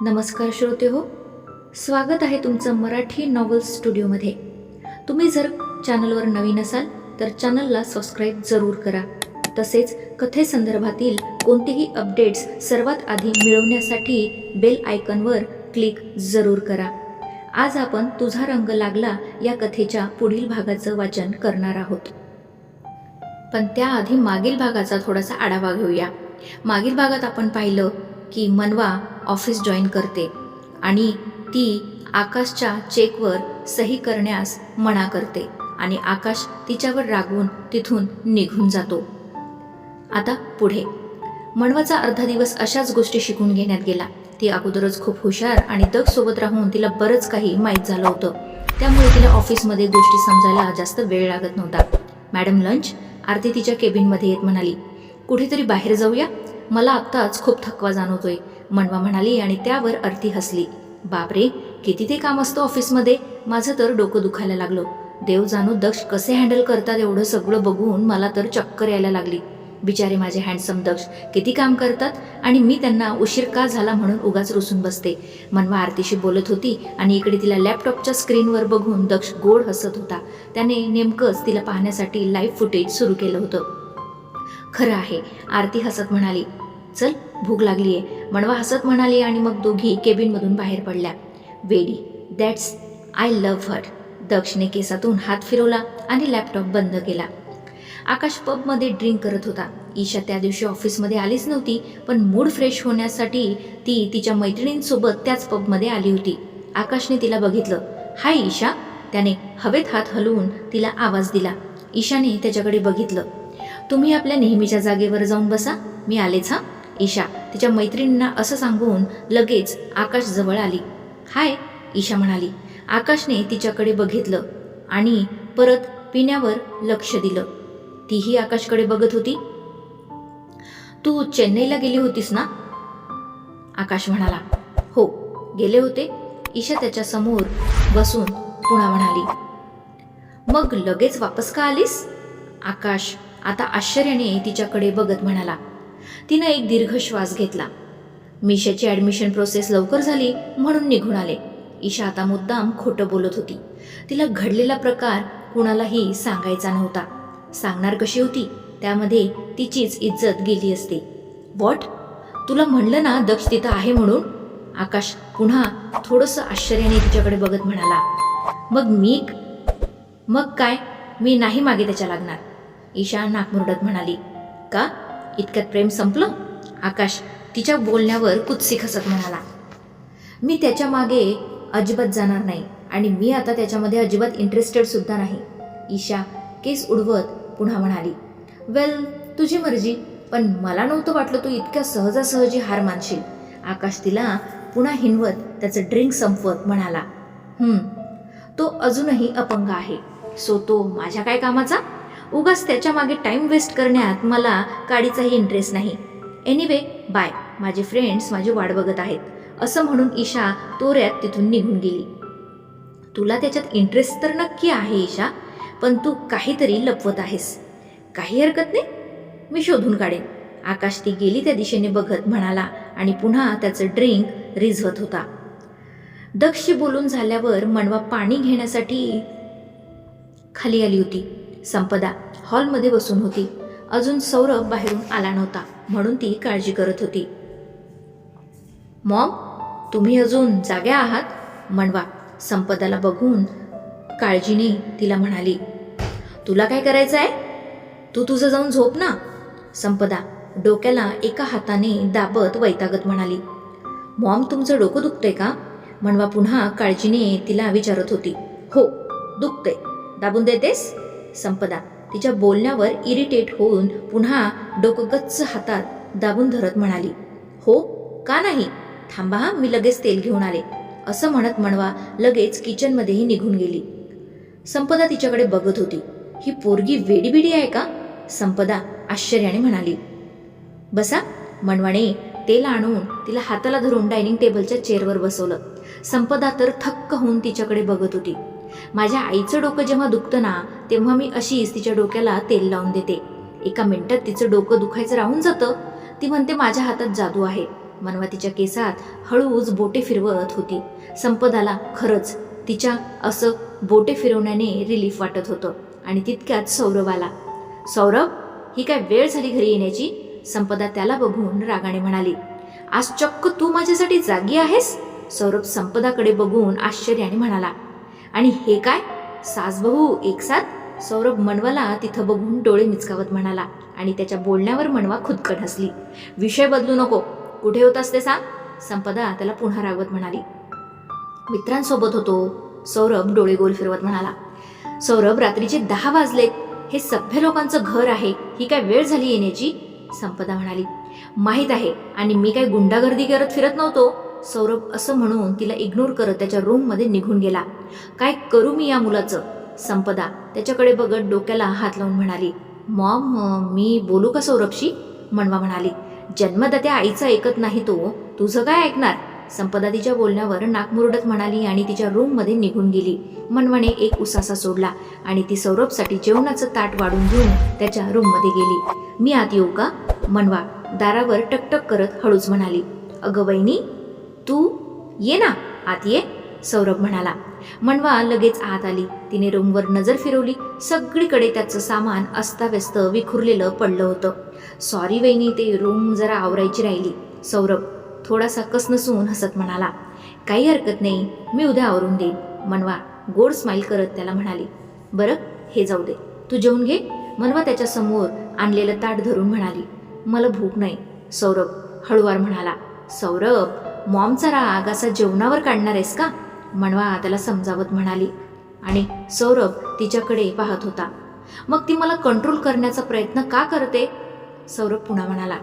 नमस्कार श्रोते हो स्वागत आहे तुमचं मराठी नॉवल्स स्टुडिओमध्ये तुम्ही जर चॅनलवर नवीन असाल तर चॅनलला सबस्क्राईब जरूर करा. तसेच कथेसंदर्भातील कोणतेही अपडेट्स सर्वात आधी मिळवण्यासाठी बेल आयकनवर क्लिक जरूर करा. आज आपण तुझा रंग लागला या कथेच्या पुढील भागाचं वाचन करणार आहोत. पण त्याआधी मागील भागाचा थोडासा आढावा घेऊया. मागील भागात आपण पाहिलं की मनवा ऑफिस जॉईन करते आणि ती आकाशच्या चेकवर सही करण्यास मना करते आणि आकाश तिच्यावर रागवून तिथून निघून जातो. आता पुढे. मनवाचा अर्धा दिवस अशाच गोष्टी शिकून घेण्यात गेला. ती अगोदरच खूप हुशार आणि दग सोबत राहून तिला बरंच काही माहीत झालं होतं. त्यामुळे तिला ऑफिसमध्ये गोष्टी समजायला जास्त वेळ लागत नव्हता. Madam lunch? आरती तिच्या केबिनमध्ये येत म्हणाली. कुठेतरी बाहेर जाऊया? मला आत्ताच खूप थकवा जाणवतोय. मनवा म्हणाली आणि त्यावर आरती हसली. बापरे किती ते काम असतं ऑफिसमध्ये? माझं तर डोकं दुखायला लागलं. देव जाणू दक्ष कसे हँडल करतात एवढं सगळं बघून मला तर चक्कर यायला लागली. बिचारे माझे हँडसम दक्ष किती काम करतात? आणि मी त्यांना उशीर का झाला म्हणून उगाच रुसून बसते. मनवा आरतीशी बोलत होती आणि इकडे तिला लॅपटॉपच्या स्क्रीनवर बघून दक्ष गोड हसत होता. त्याने नेमकंच तिला पाहण्यासाठी लाईव्ह फुटेज सुरू केलं होतं. खरं आहे आरती हसत म्हणाली चल भूक लागली आहे मणवा हसत म्हणाली आणि मग दोघी केबिनमधून बाहेर पडल्या. वेडी दॅट्स आय लव्ह हर. दक्षने केसातून हात फिरवला आणि लॅपटॉप बंद केला. आकाश पबमध्ये ड्रिंक करत होता. ईशा त्या दिवशी ऑफिसमध्ये आलीच नव्हती पण मूड फ्रेश होण्यासाठी ती तिच्या मैत्रिणींसोबत त्याच पबमध्ये आली होती. आकाशने तिला बघितलं. हाय ईशा. त्याने हवेत हात हलवून तिला आवाज दिला. ईशाने त्याच्याकडे बघितलं. तुम्ही आपल्या नेहमीच्या जागेवर जाऊन बसा. मी आलेच हां. ईशा तिच्या मैत्रिणींना असं सांगून लगेच आकाश जवळ आली. हाय ईशा म्हणाली. आकाशने तिच्याकडे बघितलं आणि परत पिण्यावर लक्ष दिलं. तीही आकाशकडे बघत होती. तू चेन्नईला गेली होतीस ना? आकाश म्हणाला. हो गेले होते. ईशा त्याच्यासमोर बसून पुन्हा म्हणाली. मग लगेच वापस का आलीस? आकाश आता आश्चर्याने तिच्याकडे बघत म्हणाला. तिनं एक दीर्घ श्वास घेतला. मिशाची ॲडमिशन प्रोसेस लवकर झाली म्हणून निघून आले. ईशा आता मुद्दाम खोटं बोलत होती. तिला घडलेला प्रकार कुणालाही सांगायचा नव्हता. सांगणार कशी होती? त्यामध्ये तिचीच इज्जत गेली असते. वॉट तुला म्हणलं ना दक्ष तिथं आहे म्हणून? आकाश पुन्हा थोडंसं आश्चर्याने तिच्याकडे बघत म्हणाला. मग मी? मग काय? मी नाही मागे त्याच्या लागणार. ईशा नाकमुरडत म्हणाली. का? इतक्यात प्रेम संपलं? आकाश तिच्या बोलण्यावर कुत्सिक हसत म्हणाला मी त्याच्यामागे अजिबात जाणार नाही आणि मी आता त्याच्यामध्ये अजिबात इंटरेस्टेड सुद्धा नाही. ईशा केस उडवत पुन्हा म्हणाली वेल तुझी मर्जी पण मला नव्हतं वाटलं तू इतक्या सहजासहजी हार मानशील. आकाश तिला पुन्हा हिनवत त्याचं ड्रिंक संपवत म्हणाला तो अजूनही अपंग आहे. सो तो माझ्या काय कामाचा? उगाच त्याच्यामागे टाईम वेस्ट करण्यात मला काडीचाही इंटरेस्ट नाही. एनिवे बाय माझे फ्रेंड्स माझी वाट बघत आहेत. असं म्हणून ईशा तोऱ्यात तिथून निघून गेली. तुला त्याच्यात इंटरेस्ट तर नक्की आहे ईशा पण तू काहीतरी लपवत आहेस. काही हरकत नाही. मी शोधून काढेन. आकाश ती गेली त्या दिशेने बघत म्हणाला आणि पुन्हा त्याचं ड्रिंक रिझवत होता. दक्ष बोलून झाल्यावर मनवा पाणी घेण्यासाठी खाली आली होती. संपदा हॉलमध्ये बसून होती. अजून सौरभ बाहेरून आला नव्हता म्हणून ती काळजी करत होती. मॉम तुम्ही अजून जाग्या आहात? म्हणवा संपदाला बघून काळजीने तिला म्हणाली. तुला काय करायचं आहे तू तुझं जाऊन झोप ना. संपदा डोक्याला एका हाताने दाबत वैतागत म्हणाली. मॉम तुमचं डोकं दुखतंय का? म्हणवा पुन्हा काळजीने तिला विचारत होती. हो दुखतंय. दाबून देतेस? संपदा. तिच्या बोलण्यावर इरिटेट होऊन पुन्हा डोकं गच्च हातात दाबून धरत म्हणाली हो? का नाही? थांबा हा मी लगेच तेल घेऊन आले. असं म्हणत म्हणवा लगेच किचनमध्येही निघून गेली. संपदा तिच्याकडे बघत होती. ही पोरगी वेडीबिडी आहे का? संपदा आश्चर्याने म्हणाली. बसा. मनवाने तेल आणून तिला हाताला धरून डायनिंग टेबलच्या चेअरवर बसवलं. संपदा तर थक्क होऊन तिच्याकडे बघत होती. माझ्या आईचं डोकं जेव्हा दुखतं ना तेव्हा मी अशीच तिच्या डोक्याला तेल लावून देते. एका मिनिटात तिचं डोकं दुखायचं राहून जातं. ती म्हणते माझ्या हातात जादू आहे. मनवा तिच्या केसात हळूच बोटे फिरवत होती. संपदाला खरंच तिच्या असं बोटे फिरवण्याने रिलीफ वाटत होतं आणि तितक्यात सौरभ आला. सौरभ ही काय वेळ झाली घरी येण्याची? संपदा त्याला बघून रागाने म्हणाली. आज चक्क तू माझ्यासाठी जागी आहेस? सौरभ संपदाकडे बघून आश्चर्याने म्हणाला. आणि हे काय? सासबहू एकसाथ? सौरभ मनवाला तिथं बघून डोळे मिचकावत म्हणाला आणि त्याच्या बोलण्यावर मनवा खुदकट हसली. विषय बदलू नको. कुठे होतास ते सांग. संपदा त्याला पुन्हा रागवत म्हणाली. मित्रांसोबत होतो. सौरभ डोळे गोल फिरवत म्हणाला. सौरभ रात्रीचे दहा वाजलेत हे सभ्य लोकांचं घर आहे. ही काय वेळ झाली येण्याची? संपदा म्हणाली. माहीत आहे. आणि मी काय गुंडागर्दी करत फिरत नव्हतो. सौरभ असं म्हणून तिला इग्नोर करत त्याच्या रूममध्ये निघून गेला. काय करू मी या मुलाचं? संपदा त्याच्याकडे बघत डोक्याला हात लावून म्हणाली. मॉम मी बोलू का सौरभशी? मनवा म्हणाली. जन्मदात्या आईचं ऐकत नाही तो. तुझं काय ऐकणार? संपदा तिच्या बोलण्यावर नाकमुरडत म्हणाली आणि तिच्या रूममध्ये निघून गेली. मनवाने एक उसासा सोडला आणि ती सौरभसाठी जेवणाचं ताट वाढून घेऊन त्याच्या रूममध्ये गेली. मी आत येऊ का? मनवा दारावर टकटक करत हळूच म्हणाली. अगं वहिनी तू ये ना. आत ये सौरभ म्हणाला. मनवा लगेच आत आली. तिने रूमवर नजर फिरवली. सगळीकडे त्याचं सामान अस्ताव्यस्त विखुरलेलं पडलं होतं. सॉरी वहिनी ते रूम जरा आवरायची राहिली. सौरभ थोडासा कस नसून हसत म्हणाला. काही हरकत नाही मी उद्या आवरून देईन. मनवा गोड स्माईल करत त्याला म्हणाली. बरं हे जाऊ दे. तू जेवून घे. मनवा त्याच्यासमोर आणलेलं ताट धरून म्हणाली. मला भूक नाही. सौरभ हळुवार म्हणाला. सौरभ मॉमचा राग असा जेवणावर काढणार आहेस का? मनवा त्याला समजावत म्हणाली. आणि सौरभ तिच्याकडे पाहत होता. मग ती मला कंट्रोल करण्याचा प्रयत्न का करते? सौरभ पुन्हा म्हणाला.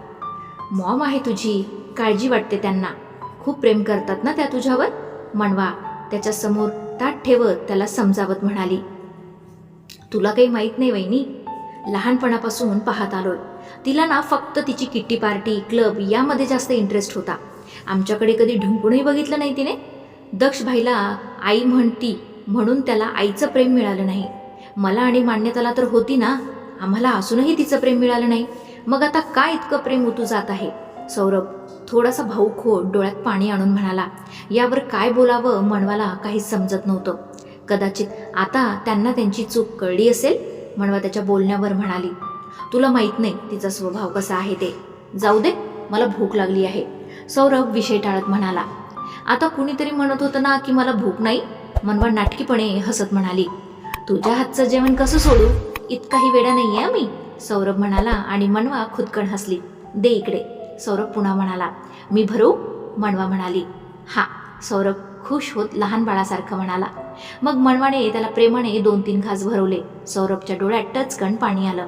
मॉम आहे तुझी काळजी वाटते त्यांना. खूप प्रेम करतात ना त्या तुझ्यावर? म्हणवा त्याच्यासमोर ताट ठेवत त्याला समजावत म्हणाली. तुला काही माहीत नाही वहिनी लहानपणापासून पाहत आलोय. तिला ना फक्त तिची किट्टी पार्टी क्लब यामध्ये जास्त इंटरेस्ट होता. आमच्याकडे कधी ढुंकूनही बघितलं नाही तिने. दक्ष भाईला आई म्हणती म्हणून त्याला आईचं प्रेम मिळालं नाही. मला आणि मान्यताला तर होती ना आम्हाला असूनही तिचं प्रेम मिळालं नाही. मग आता काय इतकं प्रेम उतू जात आहे? सौरभ थोडासा भाऊ खोट डोळ्यात पाणी आणून म्हणाला यावर काय बोलावं मनवाला काहीच समजत नव्हतं. कदाचित आता त्यांना त्यांची चूक कळली असेल? म्हणवा त्याच्या बोलण्यावर म्हणाली तुला माहीत नाही तिचा स्वभाव कसा आहे ते. जाऊ दे मला भूक लागली आहे. सौरभ विषय टाळत म्हणाला आता कुणीतरी म्हणत होतं ना की मला भूक नाही. मनवा नाटकीपणे हसत म्हणाली तुझ्या हातचं जेवण कसं सोडू? इतकाही वेडा नाही आहे मी सौरभ म्हणाला आणि मनवा खुदकण हसली दे इकडे. सौरभ पुन्हा म्हणाला मी भरू? मनवा म्हणाली हा. सौरभ खुश होत लहान बाळासारखं म्हणाला. मग मनवाने त्याला प्रेमाने दोन तीन घास भरवले. सौरभच्या डोळ्यात टचकण पाणी आलं.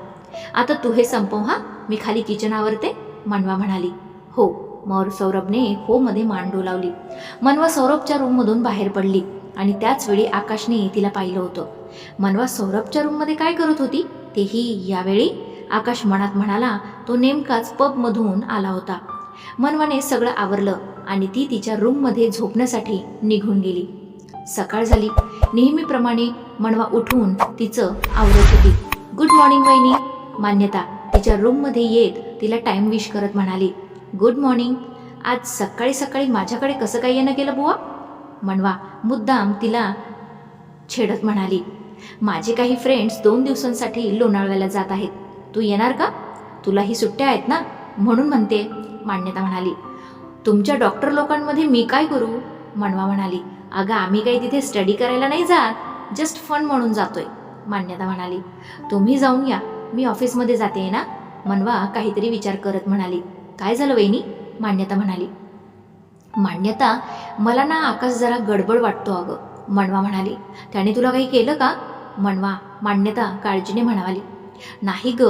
आता तू हे संपव हा. मी खाली किचन आवरते. मनवा म्हणाली हो. मग सौरभने हो मध्ये मान डोलावली मनवा सौरभच्या रूममधून बाहेर पडली आणि त्याचवेळी आकाशने तिला पाहिलं होतं. मनवा सौरभच्या रूममध्ये काय करत होती? तेही यावेळी आकाश मनात म्हणाला तो नेमकाच पबमधून आला होता. मनवाने सगळं आवरलं आणि ती तिच्या रूममध्ये झोपण्यासाठी निघून गेली. सकाळ झाली. नेहमीप्रमाणे मनवा उठून तिचं आवरत होती. गुड मॉर्निंग वहिनी. मान्यता तिच्या रूममध्ये येत तिला टाइम विश करत म्हणाली. गुड मॉर्निंग आज सकाळी सकाळी माझ्याकडे कसं काय येणं गेलं बुवा? मनवा मुद्दाम तिला छेडत म्हणाली. माझे काही फ्रेंड्स दोन दिवसांसाठी लोणावळ्याला जात आहेत. तू येणार का? तुलाही सुट्ट्या आहेत ना? म्हणून म्हणते मान्यता म्हणाली. तुमच्या डॉक्टर लोकांमध्ये मी काय करू? मनवा म्हणाली. अगं आम्ही काही तिथे स्टडी करायला नाही जात. जस्ट फन म्हणून जातोय. मान्यता म्हणाली. तुम्ही जाऊन या. मी ऑफिसमध्ये जाते ना? मनवा काहीतरी विचार करत म्हणाली. काय झालं वहिनी? मान्यता म्हणाली. मान्यता? मला ना आकाश जरा गडबड वाटतो अगं मनवा म्हणाली. त्याने तुला काही केलं का? मनवा मान्यता काळजीने म्हणाली. नाही ग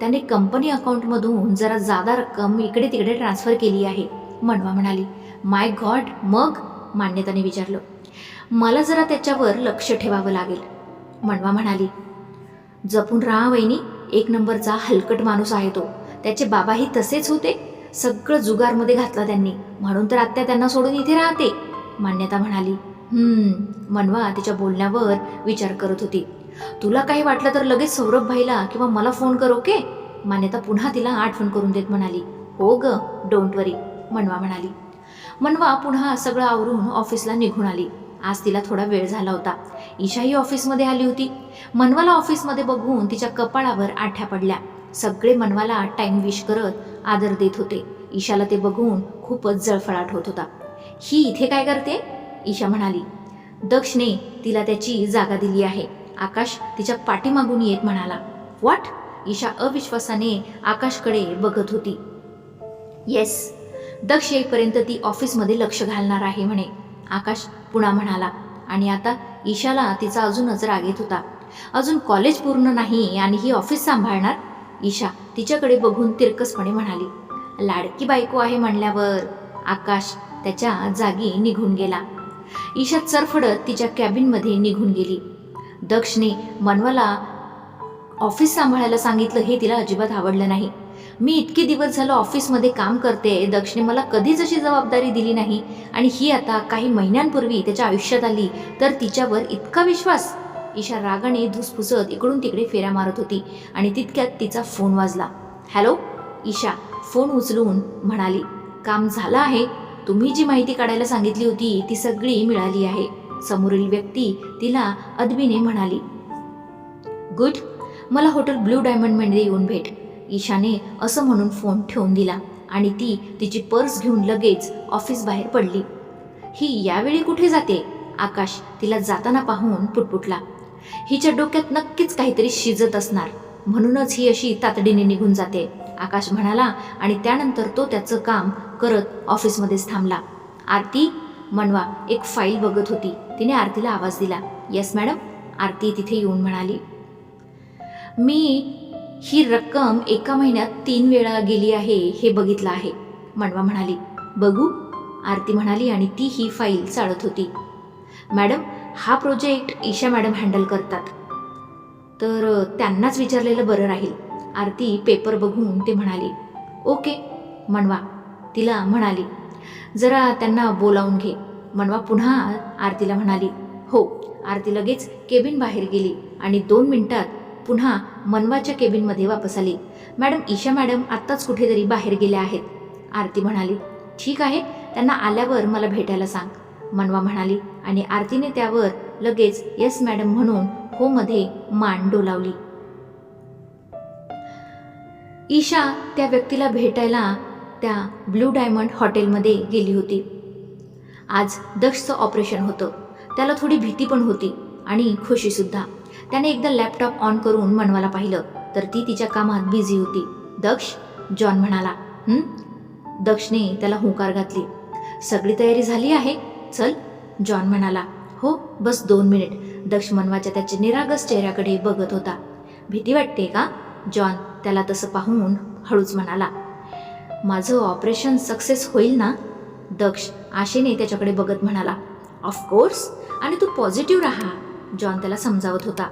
त्याने कंपनी अकाउंटमधून जरा जादा रक्कम इकडे तिकडे ट्रान्स्फर केली आहे मनवा म्हणाली. माय गॉड मग? मान्यताने विचारलं. मला जरा त्याच्यावर लक्ष ठेवावं लागेल मनवा म्हणाली. जपून राहा वहिनी एक नंबरचा हलकट माणूस आहे तो. त्याचे बाबाही तसेच होते. सगळं जुगारमध्ये घातला त्यांनी. म्हणून तर आत्या त्यांना सोडून इथे राहते मान्यता म्हणाली. हम्म मनवा तिच्या बोलण्यावर विचार करत होती. तुला काही वाटलं तर लगेच सौरभ भाईला किंवा मला फोन कर ओके? मान्यता पुन्हा तिला आठवण करून देत म्हणाली. हो ग डोंट वरी मनवा म्हणाली. मनवा पुन्हा सगळं आवरून ऑफिसला निघून आली. आज तिला थोडा वेळ झाला होता. ईशाही ऑफिसमध्ये आली होती. मनवाला ऑफिसमध्ये बघून तिच्या कपाळावर आठ्या पडल्या. सगळे मनवाला टाइम विश करत आदर देत होते. ईशाला ते बघून खूपच जळफळाट होत होता. ही इथे काय करते? ईशा म्हणाली. दक्षने तिला त्याची जागा दिली आहे. आकाश तिच्या पाठीमागून येत म्हणाला. वाट ईशा अविश्वासाने आकाशकडे बघत होती. येस दक्ष येईपर्यंत ती ऑफिसमध्ये लक्ष घालणार आहे म्हणे. आकाश पुन्हा म्हणाला. आणि आता ईशाला तिचा अजूनच राग येत होता. अजून कॉलेज पूर्ण नाही आणि ही ऑफिस सांभाळणार? ईशा तिच्याकडे बघून तिरकसपणे म्हणाली लाडकी बायको आहे म्हणल्यावर आकाश त्याच्या जागी निघून गेला. ईशा चरफडत तिच्या कॅबिनमध्ये निघून गेली. दक्षने मनवाला ऑफिस सांभाळायला सांगितलं हे तिला अजिबात आवडलं नाही. मी इतके दिवस झालं ऑफिसमध्ये काम करते दक्षने मला कधीच अशी जबाबदारी दिली नाही आणि ही आता काही महिन्यांपूर्वी त्याच्या आयुष्यात आली तर तिच्यावर इतका विश्वास ईशा रागाने धुसफुसत इकडून तिकडे फेऱ्या मारत होती आणि तितक्यात तिचा फोन वाजला. हॅलो ईशा फोन उचलून म्हणाली. काम झालं आहे. तुम्ही जी माहिती काढायला सांगितली होती ती सगळी मिळाली आहे. समोरील व्यक्ती तिला अदबीने म्हणाली. गुड. मला हॉटेल ब्लू डायमंडमध्ये येऊन भेट. ईशाने असं म्हणून फोन ठेवून दिला आणि ती तिची पर्स घेऊन लगेच ऑफिस बाहेर पडली. ही यावेळी कुठे जाते? आकाश तिला जाताना पाहून पुटपुटला. हिच्या डोक्यात नक्कीच काहीतरी शिजत असणार. म्हणूनच ही अशी तातडीने निघून जाते. आकाश म्हणाला आणि त्यानंतर तो त्याचं काम करत ऑफिसमध्येच थांबला. आरती? मनवा एक फाईल बघत होती. तिने आरतीला आवाज दिला. Yes madam. आरती तिथे येऊन म्हणाली. मी ही रक्कम एका महिन्यात तीन वेळा गेली आहे हे बघितलं आहे. मनवा म्हणाली. बघू. आरती म्हणाली आणि ती ही फाईल चाळत होती. मॅडम हा प्रोजेक्ट ईशा मॅडम हँडल करतात. तर त्यांनाच विचारलेलं बरं राहील. आरती पेपर बघून ते म्हणाली ओके. मनवा तिला म्हणाली जरा त्यांना बोलावून घे. मनवा पुन्हा आरतीला म्हणाली हो. आरती लगेच केबिन बाहेर गेली आणि दोन मिनिटात पुन्हा मनवाच्या केबिनमध्ये वापस आली. मॅडम ईशा मॅडम आत्ताच कुठेतरी बाहेर गेल्या आहेत. आरती म्हणाली ठीक आहे त्यांना आल्यावर मला भेटायला सांग. मनवा म्हणाली आणि आरतीने त्यावर लगेच येस मॅडम म्हणून हो मध्ये मान डोलावली. ईशा त्या व्यक्तीला भेटायला त्या ब्लू डायमंड हॉटेलमध्ये गेली होती. आज दक्षचं ऑपरेशन होतं. त्याला थोडी भीती पण होती आणि खुशीसुद्धा त्याने एकदा लॅपटॉप ऑन करून मनवाला पाहिलं तर ती तिच्या कामात बिझी होती. दक्ष जॉन म्हणाला दक्षने त्याला हुंकार घातली. सगळी तयारी झाली आहे? चल. जॉन म्हणाला हो बस दोन मिनिट. दक्ष मनवाच्या त्याच्या निरागस चेहऱ्याकडे बघत होता. भीती वाटते का? जॉन त्याला तसं पाहून हळूच म्हणाला माझं ऑपरेशन सक्सेस होईल ना? दक्ष आशेने त्याच्याकडे बघत म्हणाला ऑफकोर्स आणि तू पॉझिटिव्ह राहा. जॉन त्याला समजावत होता.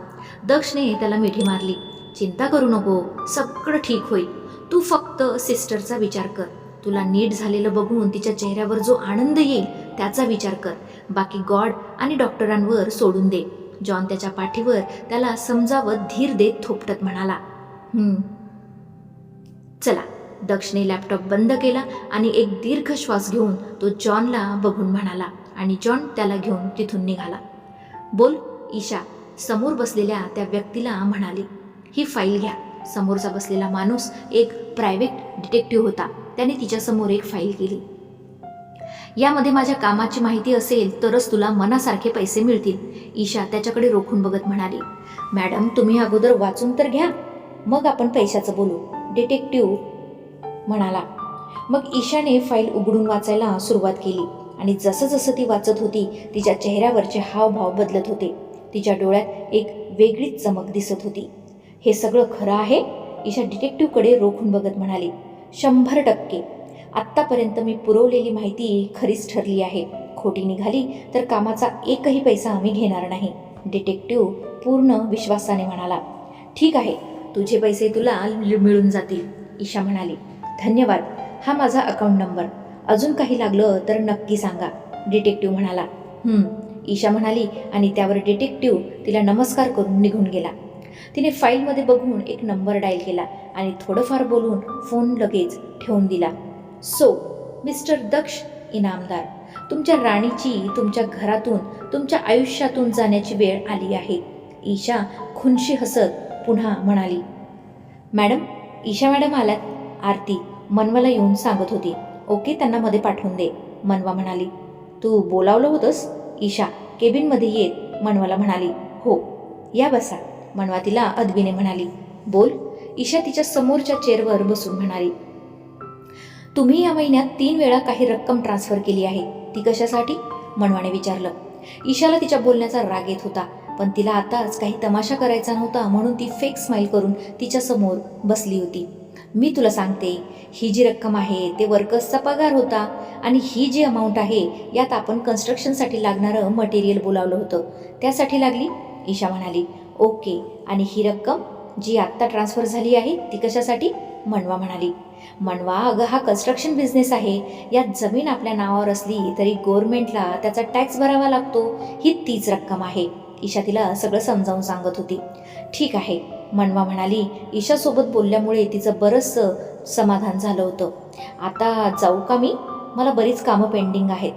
दक्षने त्याला मिठी मारली चिंता करू नको. सगळं ठीक होईल. तू फक्त सिस्टरचा विचार कर. तुला नीट झालेलं बघून तिच्या चेहऱ्यावर जो आनंद येईल त्याचा विचार कर. बाकी गॉड आणि डॉक्टरांवर सोडून दे. जॉन त्याच्या पाठीवर त्याला समजावत धीर देत थोपटत म्हणाला चला दक्षने लॅपटॉप बंद केला आणि एक दीर्घ श्वास घेऊन तो जॉनला बघून म्हणाला आणि जॉन त्याला घेऊन तिथून निघाला. बोल ईशा. समोर बसलेल्या त्या व्यक्तीला म्हणाली ही फाईल घ्या. समोरचा बसलेला माणूस एक प्रायव्हेट डिटेक्टिव्ह होता. त्याने तिच्यासमोर एक फाईल केली. यामध्ये माझ्या कामाची माहिती असेल तरच तुला मनासारखे पैसे मिळतील. ईशा त्याच्याकडे रोखून बघत म्हणाली मॅडम तुम्ही अगोदर वाचून तर घ्या. मग आपण पैशाचं बोलू. डिटेक्टिव्ह म्हणाला. मग ईशाने फाईल उघडून वाचायला सुरुवात केली आणि जसं जसं ती वाचत होती तिच्या चेहऱ्यावरचे हावभाव बदलत होते. तिच्या डोळ्यात एक वेगळीच चमक दिसत होती. हे सगळं खरं आहे? ईशा डिटेक्टिव्हकडे रोखून बघत म्हणाली शंभर टक्के. आत्तापर्यंत मी पुरवलेली माहिती खरीच ठरली आहे. खोटी निघाली तर कामाचा एकही पैसा आम्ही घेणार नाही. डिटेक्टिव्ह पूर्ण विश्वासाने म्हणाला. ठीक आहे तुझे पैसे तुला मिळून जातील ईशा म्हणाली. धन्यवाद हा माझा अकाउंट नंबर. अजून काही लागलं तर नक्की सांगा. डिटेक्टिव्ह म्हणाला. ईशा म्हणाली आणि त्यावर डिटेक्टिव्ह तिला नमस्कार करून निघून गेला. तिने फाईलमध्ये बघून एक नंबर डायल केला आणि थोडंफार बोलून फोन लगेच ठेवून दिला. सो मिस्टर दक्ष इनामदार तुमच्या राणीची तुमच्या घरातून तुमच्या आयुष्यातून जाण्याची वेळ आली आहे. ईशा खुनशी हसत पुन्हा म्हणाली मॅडम ईशा मॅडम आल्यात. आरती मनवाला येऊन सांगत होती. ओके त्यांना मध्ये पाठवून दे मनवा म्हणाली. तू बोलावलं होतंस? ईशा केबिनमध्ये येत मनवाला म्हणाली. हो. या बसा मनवा तिला अदबीने म्हणाली. बोल. ईशा तिच्या समोरच्या चेअरवर बसून म्हणाली. तुम्ही या महिन्यात तीन वेळा काही रक्कम ट्रान्सफर केली आहे. ती कशासाठी? मनवाने विचारलं. ईशाला तिच्या बोलण्याचा राग येत होता पण तिला आताच काही तमाशा करायचा नव्हता म्हणून ती फेक स्माईल करून तिच्या समोर बसली होती. मी तुला सांगते ही जी रक्कम आहे ते वर्कर्सचा पगार होता आणि ही जी अमाऊंट आहे यात आपण कन्स्ट्रक्शनसाठी लागणारं मटेरियल बोलावलं होतं. त्यासाठी लागली? ईशा म्हणाली ओके आणि ही रक्कम जी आत्ता ट्रान्सफर झाली आहे ती कशासाठी? मनवा म्हणाली मनवा अगं हा कन्स्ट्रक्शन बिझनेस आहे. यात जमीन आपल्या नावावर असली तरी गोरमेंटला त्याचा टॅक्स भरावा लागतो ही तीच रक्कम आहे. ईशा तिला सगळं समजावून सांगत होती. ठीक आहे मनवा म्हणाली ईशासोबत बोलल्यामुळे तिचं बरंचसं समाधान झालं होतं. आता जाऊ का मी? मला बरीच कामं पेंडिंग आहेत.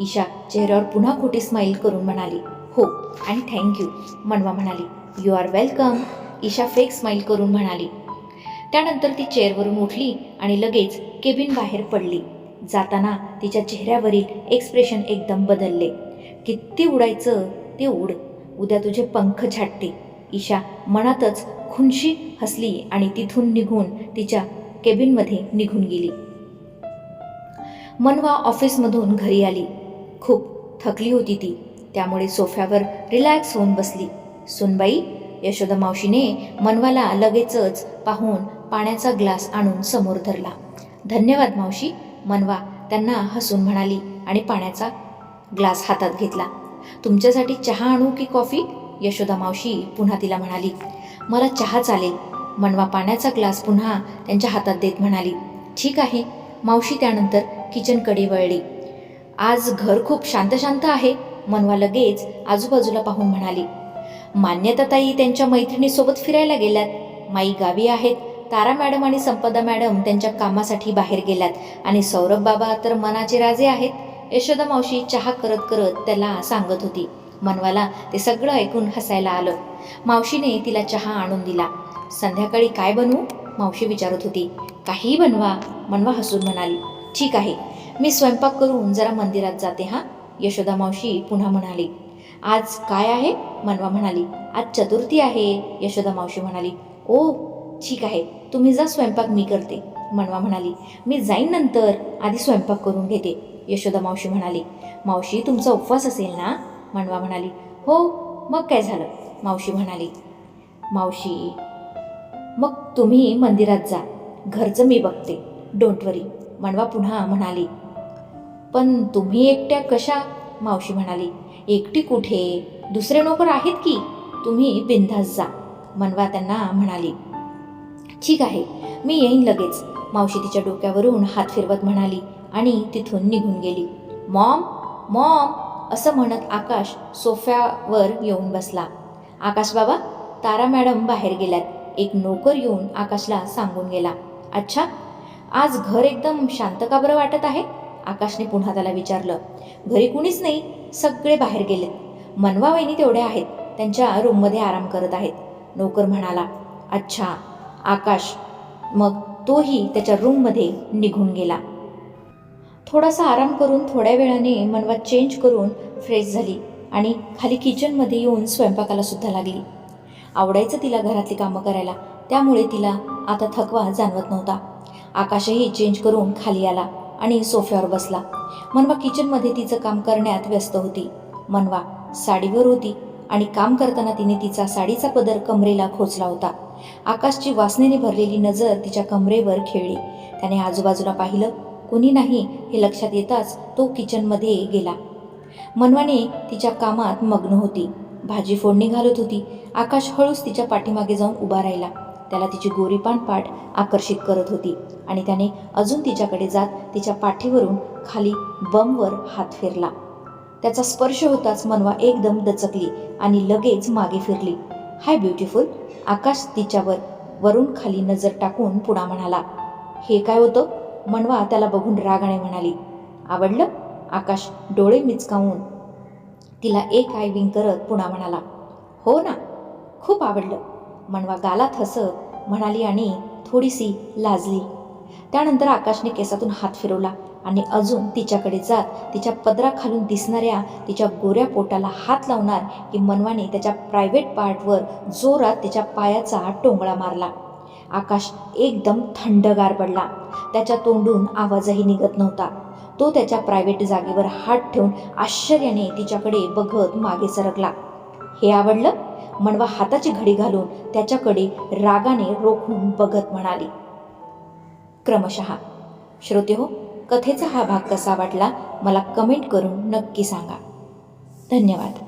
ईशा चेहऱ्यावर पुन्हा खोटी स्माईल करून म्हणाली हो आणि थँक्यू मनवा म्हणाली you are welcome Isha fake smile करून म्हणाली त्यानंतर ती चेअरवरून उठली आणि लगेच केबिन बाहेर पडली. जाताना तिच्या चेहऱ्यावरील एक्सप्रेशन एकदम बदलले. किती उडायचं ते उड. उद्या तुझे पंख छाटते ईशा मनातच खुनशी हसली आणि तिथून निघून तिच्या केबिनमध्ये निघून गेली. मनवा ऑफिसमधून घरी आली. खूप थकली होती ती. त्यामुळे सोफ्यावर रिलॅक्स होऊन बसली. सुनबाई यशोदा मावशीने मनवाला लगेचच पाहून पाण्याचा ग्लास आणून समोर धरला. धन्यवाद मावशी. मनवा त्यांना हसून म्हणाली आणि पाण्याचा ग्लास हातात घेतला. तुमच्यासाठी चहा आणू की कॉफी? यशोदा मावशी पुन्हा तिला म्हणाली. मला चहा चालेल. मनवा पाण्याचा ग्लास पुन्हा त्यांच्या हातात देत म्हणाली. ठीक आहे. मावशी त्यानंतर किचनकडे वळली. आज घर खूप शांत शांत आहे. मनवा लगेच आजूबाजूला पाहून म्हणाली. मान्यताताई त्यांच्या मैत्रिणीसोबत फिरायला गेल्यात. माई गावी आहेत. तारा मॅडम आणि संपदा मॅडम त्यांच्या कामासाठी बाहेर गेल्यात. आणि सौरभ बाबा तर मनाचे राजे आहेत. यशोदा मावशी चहा करत करत त्याला सांगत होती. मनवाला ते सगळं ऐकून हसायला आलं. मावशीने तिला चहा आणून दिला. संध्याकाळी काय बनवू? मावशी विचारत होती. काहीही बनवा. मनवा हसून म्हणाली. ठीक आहे. मी स्वयंपाक करून जरा मंदिरात जाते हां? यशोदा मावशी पुन्हा म्हणाली. आज काय आहे? मनवा म्हणाली. आज चतुर्थी आहे. यशोदा मावशी म्हणाली. ओ ठीक आहे. तुम्ही जा स्वयंपाक मी करते मनवा म्हणाली. मी जाईन नंतर आधी स्वयंपाक करून घेते यशोदा मावशी म्हणाली. मावशी तुमचा उपवास असेल ना? मनवा म्हणाली. हो मग काय झालं? मावशी म्हणाली. मावशी मग तुम्ही मंदिरात जा. घरचं मी बघते. डोंट वरी मनवा पुन्हा म्हणाली. पण तुम्ही एकट्या कशा? मावशी म्हणाली. एकटी कुठे? दुसरे नोकर आहेत की? तुम्ही बिंधास जा. मनवा त्यांना म्हणाली. ठीक आहे मी येईन लगेच. मावशी तिच्या डोक्यावरून हात फिरवत म्हणाली आणि तिथून निघून गेली. मॉम मॉम असं म्हणत आकाश सोफ्यावर येऊन बसला. आकाश बाबा तारा मॅडम बाहेर गेल्यात. एक नोकर येऊन आकाशला सांगून गेला. अच्छा आज घर एकदम शांत का बरं वाटत आहे? आकाशने पुन्हा त्याला विचारलं. घरी कुणीच नाही सगळे बाहेर गेलेत. मनवा वहिनी तेवढ्या आहेत त्यांच्या रूममध्ये आराम करत आहेत. नोकर म्हणाला अच्छा आकाश. मग तोही त्याच्या रूममध्ये निघून गेला. थोडासा आराम करून थोड्या वेळाने मनवा चेंज करून फ्रेश झाली आणि खाली किचनमध्ये येऊन स्वयंपाकाला सुद्धा लागली. आवडायचं तिला घरातली कामं करायला त्यामुळे तिला आता थकवा जाणवत नव्हता. आकाशही चेंज करून खाली आला आणि सोफ्यावर बसला. मनवा किचनमध्ये तिचं काम करण्यात व्यस्त होती. मनवा साडीवर होती आणि काम करताना तिने तिचा साडीचा पदर कमरेला खोचला होता. आकाशची वासनेने भरलेली नजर तिच्या कमरेवर खेळली. त्याने आजूबाजूला पाहिलं कोणी नाही हे लक्षात येताच तो किचनमध्ये गेला. मनवाने तिच्या कामात मग्न होती. भाजी फोडणी घालत होती. आकाश हळूच तिच्या पाठीमागे जाऊन उभा राहिला. त्याला तिची गोरीपान पाठ आकर्षित करत होती आणि त्याने अजून तिच्याकडे जात तिच्या पाठीवरून खाली बमवर हात फिरला. त्याचा स्पर्श होताच मनवा एकदम दचकली आणि लगेच मागे फिरली. हाय ब्युटिफुल. आकाश तिच्यावर वरून खाली नजर टाकून पुढा म्हणाला हे काय होतं? मनवा त्याला बघून रागाने म्हणाली आवडलं? आकाश डोळे मिचकावून तिला एक आय विंग करत पुन्हा म्हणाला हो ना खूप आवडलं. मनवा गालात हसत म्हणाली आणि थोडीशी लाजली. त्यानंतर आकाशने केसातून हात फिरवला आणि अजून तिच्याकडे जात तिच्या पदराखालून दिसणाऱ्या तिच्या गोऱ्या पोटाला हात लावणार की मनवाने त्याच्या प्रायव्हेट पार्टवर जोरात तिच्या पायाचा टोंगळा मारला. आकाश एकदम थंडगार पडला. त्याच्या तोंडून आवाजही निघत नव्हता. तो त्याच्या प्रायव्हेट जागेवर हात ठेवून आश्चर्याने तिच्याकडे बघत मागे सरकला. हे आवडलं? मनवा हाताची घडी घालून त्याच्याकडे रागाने रोखून बघत म्हणाली. क्रमशः श्रोते हो कथेचा हा भाग कसा वाटला मला कमेंट करून नक्की सांगा. धन्यवाद.